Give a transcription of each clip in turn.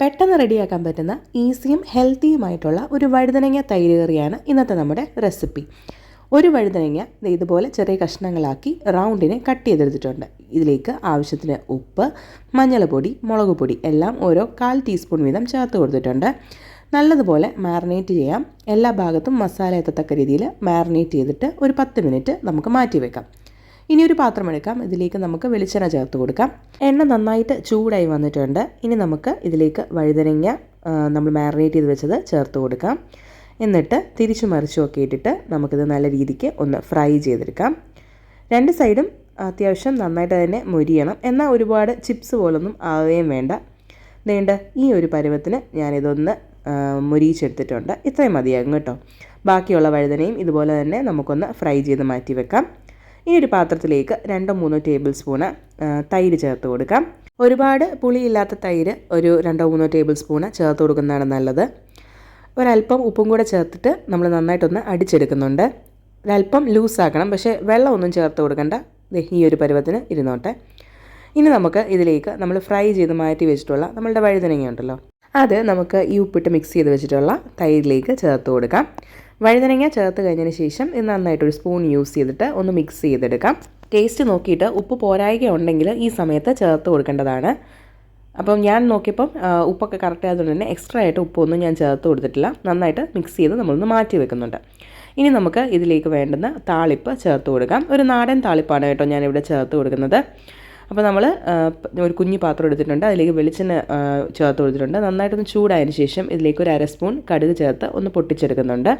പെട്ടെന്ന് റെഡിയാക്കാൻ പറ്റുന്ന ഈസിയും ഹെൽത്തിയുമായിട്ടുള്ള ഒരു വഴുതനങ്ങ തൈര് കറിയാണ് ഇന്നത്തെ നമ്മുടെ റെസിപ്പി. ഒരു വഴുതനങ്ങ ഇതുപോലെ ചെറിയ കഷ്ണങ്ങളാക്കി റൗണ്ടിനെ കട്ട് ചെയ്തെടുത്തിട്ടുണ്ട്. ഇതിലേക്ക് ആവശ്യത്തിന് ഉപ്പ് മഞ്ഞൾപ്പൊടി മുളക് പൊടി എല്ലാം ഓരോ കാൽ ടീസ്പൂൺ വീതം ചേർത്ത് കൊടുത്തിട്ടുണ്ട്. നല്ലതുപോലെ മാറിനേറ്റ് ചെയ്യാം. എല്ലാ ഭാഗത്തും മസാല എത്തത്തക്ക രീതിയിൽ മാറിനേറ്റ് ചെയ്തിട്ട് ഒരു പത്ത് മിനിറ്റ് നമുക്ക് മാറ്റി വെക്കാം ഇനി ഒരു പാത്രം എടുക്കാം. ഇതിലേക്ക് നമുക്ക് വെളിച്ചെണ്ണ ചേർത്ത് കൊടുക്കാം. എണ്ണ നന്നായിട്ട് ചൂടായി വന്നിട്ടുണ്ട്. ഇനി നമുക്ക് ഇതിലേക്ക് വഴുതനങ്ങ നമ്മൾ മാറിനേറ്റ് ചെയ്ത് വെച്ചത് ചേർത്ത് കൊടുക്കാം. എന്നിട്ട് തിരിച്ചു മറിച്ചും ഒക്കെ ഇട്ടിട്ട് നമുക്കിത് നല്ല രീതിക്ക് ഒന്ന് ഫ്രൈ ചെയ്തെടുക്കാം. രണ്ട് സൈഡും അത്യാവശ്യം നന്നായിട്ട് തന്നെ മൊരിയണം. എന്നാൽ ഒരുപാട് ചിപ്സ് പോലൊന്നും ആവുകയും വേണ്ട. നീണ്ട് ഈ ഒരു പരുവത്തിന് ഞാനിതൊന്ന് മൊരിയിച്ചെടുത്തിട്ടുണ്ട്. ഇത്രയും മതിയാകും കേട്ടോ. ബാക്കിയുള്ള വഴുതനയും ഇതുപോലെ തന്നെ നമുക്കൊന്ന് ഫ്രൈ ചെയ്ത് മാറ്റി വെക്കാം. ഈ ഒരു പാത്രത്തിലേക്ക് രണ്ടോ മൂന്നോ ടേബിൾ സ്പൂണ് തൈര് ചേർത്ത് കൊടുക്കാം. ഒരുപാട് പുളിയില്ലാത്ത തൈര് ഒരു രണ്ടോ മൂന്നോ ടേബിൾ സ്പൂണ് ചേർത്ത് കൊടുക്കുന്നതാണ് നല്ലത്. ഒരല്പം ഉപ്പും കൂടെ ചേർത്തിട്ട് നമ്മൾ നന്നായിട്ടൊന്ന് അടിച്ചെടുക്കുന്നുണ്ട്. ഒരല്പം ലൂസാക്കണം പക്ഷേ വെള്ളമൊന്നും ചേർത്ത് കൊടുക്കണ്ട. ഈ ഒരു പരുവത്തിന് ഇരുന്നോട്ടെ. ഇനി നമുക്ക് ഇതിലേക്ക് നമ്മൾ ഫ്രൈ ചെയ്ത് മാറ്റി വെച്ചിട്ടുള്ള നമ്മളുടെ വഴുതനങ്ങ ഉണ്ടല്ലോ അത് നമുക്ക് ഈ ഉപ്പിട്ട് മിക്സ് ചെയ്ത് വെച്ചിട്ടുള്ള തൈരിലേക്ക് ചേർത്ത് കൊടുക്കാം. വഴുതനങ്ങ ചേർത്ത് കഴിഞ്ഞതിന് ശേഷം ഇത് നന്നായിട്ട് ഒരു സ്പൂൺ യൂസ് ചെയ്തിട്ട് ഒന്ന് മിക്സ് ചെയ്തെടുക്കാം. ടേസ്റ്റ് നോക്കിയിട്ട് ഉപ്പ് പോരായിക ഉണ്ടെങ്കിൽ ഈ സമയത്ത് ചേർത്ത് കൊടുക്കേണ്ടതാണ്. അപ്പം ഞാൻ നോക്കിയപ്പം ഉപ്പൊക്കെ കറക്റ്റ് ആയതുകൊണ്ട് തന്നെ എക്സ്ട്രാ ആയിട്ട് ഉപ്പൊന്നും ഞാൻ ചേർത്ത് കൊടുത്തിട്ടില്ല. നന്നായിട്ട് മിക്സ് ചെയ്ത് നമ്മളൊന്ന് മാറ്റി വെക്കുന്നുണ്ട്. ഇനി നമുക്ക് ഇതിലേക്ക് വേണ്ടുന്ന താളിപ്പ് ചേർത്ത് കൊടുക്കാം. ഒരു നാടൻ താളിപ്പാണ് കേട്ടോ ഞാനിവിടെ ചേർത്ത് കൊടുക്കുന്നത്. അപ്പോൾ നമ്മൾ ഒരു കുഞ്ഞു പാത്രം എടുത്തിട്ടുണ്ട്. അതിലേക്ക് വെളിച്ചെണ്ണ ചേർത്ത് കൊടുത്തിട്ടുണ്ട്. നന്നായിട്ടൊന്ന് ചൂടായതിന് ശേഷം ഇതിലേക്ക് ഒരു അര സ്പൂൺ കടുക് ചേർത്ത് ഒന്ന് പൊട്ടിച്ചെടുക്കുന്നുണ്ട്.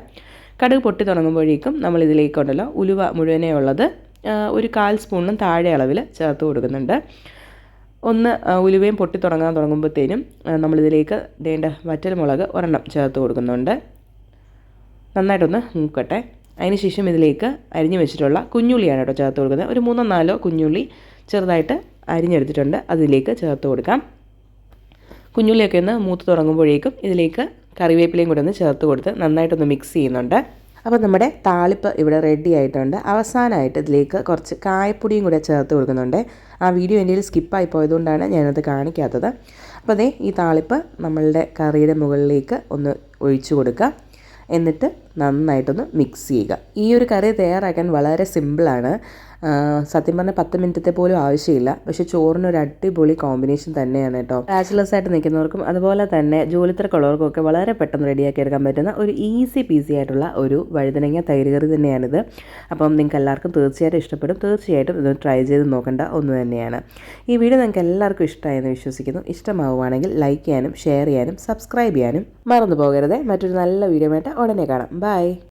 കടുക് പൊട്ടി തുടങ്ങുമ്പോഴേക്കും നമ്മൾ ഇതിലേക്കുണ്ടല്ലോ ഉലുവ മുഴുവനേ ഉള്ളത് ഒരു കാൽ സ്പൂണിനും താഴെ അളവിൽ ചേർത്ത് കൊടുക്കുന്നുണ്ട്. ഒന്ന് ഉലുവയും പൊട്ടി തുടങ്ങാൻ തുടങ്ങുമ്പോഴത്തേനും നമ്മളിതിലേക്ക് വേണ്ട വറ്റൽമുളക് ഒരെണ്ണം ചേർത്ത് കൊടുക്കുന്നുണ്ട്. നന്നായിട്ടൊന്ന് മൂക്കട്ടെ. അതിനുശേഷം ഇതിലേക്ക് അരിഞ്ഞു വെച്ചിട്ടുള്ള കുഞ്ഞുള്ളിയാണ് കേട്ടോ ചേർത്ത് കൊടുക്കുന്നത്. ഒരു മൂന്നോ നാലോ കുഞ്ഞുള്ളി ചെറുതായിട്ട് അരിഞ്ഞെടുത്തിട്ടുണ്ട്. അതിലേക്ക് ചേർത്ത് കൊടുക്കാം. കുഞ്ഞുള്ളിയൊക്കെ ഒന്ന് മൂത്ത് തുടങ്ങുമ്പോഴേക്കും ഇതിലേക്ക് കറിവേപ്പിലയും കൂടെ ഒന്ന് ചേർത്ത് കൊടുത്ത് നന്നായിട്ടൊന്ന് മിക്സ് ചെയ്യുന്നുണ്ട്. അപ്പോൾ നമ്മുടെ താളിപ്പ് ഇവിടെ റെഡി ആയിട്ടുണ്ട്. അവസാനമായിട്ട് ഇതിലേക്ക് കുറച്ച് കായപ്പൊടിയും കൂടെ ചേർത്ത് കൊടുക്കുന്നുണ്ട്. ആ വീഡിയോ എന്റെ സ്കിപ്പായി പോയതുകൊണ്ടാണ് ഞാനത് കാണിക്കാത്തത്. അപ്പോൾ അതേ ഈ താളിപ്പ് നമ്മളുടെ കറിയുടെ മുകളിലേക്ക് ഒന്ന് ഒഴിച്ചു കൊടുക്കുക. എന്നിട്ട് നന്നായിട്ടൊന്ന് മിക്സ് ചെയ്യുക. ഈ ഒരു കറി തയ്യാറാക്കാൻ വളരെ സിമ്പിളാണ് സത്യം പറഞ്ഞാൽ പത്ത് മിനിറ്റത്തെ പോലും ആവശ്യമില്ല. പക്ഷെ ചോറിന് ഒരു അടിപൊളി കോമ്പിനേഷൻ തന്നെയാണ് കേട്ടോ. ബാച്ചിലേഴ്സ് ആയിട്ട് നിൽക്കുന്നവർക്കും അതുപോലെ തന്നെ ജോലിത്തിരക്കുള്ളവർക്കും ഒക്കെ വളരെ പെട്ടെന്ന് റെഡിയാക്കി എടുക്കാൻ പറ്റുന്ന ഒരു ഈസി പീസി ആയിട്ടുള്ള ഒരു വഴുതനങ്ങ തൈര് കറി തന്നെയാണിത്. അപ്പം നിങ്ങൾക്ക് എല്ലാവർക്കും തീർച്ചയായിട്ടും ഇഷ്ടപ്പെടും. തീർച്ചയായിട്ടും ഇത് ട്രൈ ചെയ്ത് നോക്കേണ്ട ഒന്ന് തന്നെയാണ്. ഈ വീഡിയോ നിങ്ങൾക്ക് എല്ലാവർക്കും ഇഷ്ടമായെന്ന് വിശ്വസിക്കുന്നു. ഇഷ്ടമാവുകയാണെങ്കിൽ ലൈക്ക് ചെയ്യാനും ഷെയർ ചെയ്യാനും സബ്സ്ക്രൈബ് ചെയ്യാനും മറന്നു പോകരുത്. മറ്റൊരു നല്ല വീഡിയോ ആയിട്ട് ഉടനെ കാണാം. Bye.